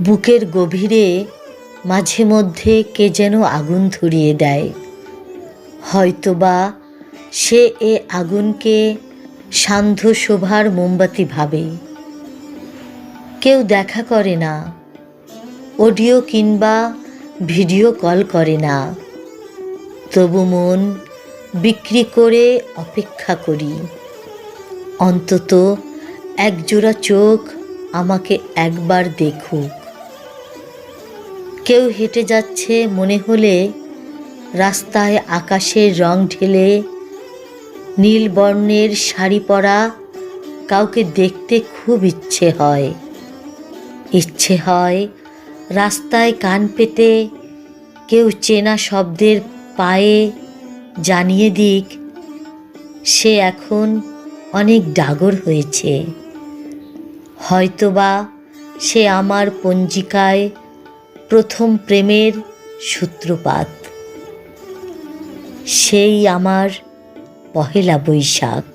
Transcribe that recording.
বুকের গভীরে মাঝে মধ্যে কে যেন আগুন ধরিয়ে দেয়। হয়তোবা সে এ আগুনকে সান্ধ্য শোভার মোমবাতি ভাবে। কেউ দেখা করে না, অডিও কিংবা ভিডিও কল করে না। তবু মন বিক্রি করে অপেক্ষা করি। অন্তত একজোড়া চোখ আমাকে একবার দেখুক। কেউ হেঁটে যাচ্ছে মনে হলে রাস্তায় আকাশের রং ঢেলে, নীল বর্ণের শাড়ি পরা কাউকে দেখতে খুব ইচ্ছে হয়। ইচ্ছে হয় রাস্তায় কান পেতে, কেউ চেনা শব্দের পায়ে জানিয়ে দিক, সে এখন অনেক ডাগর হয়েছে। হয়তোবা সে আমার পঞ্জিকায় প্রথম প্রেমের সূত্রপাত। সেই আমার পহেলা বৈশাখ।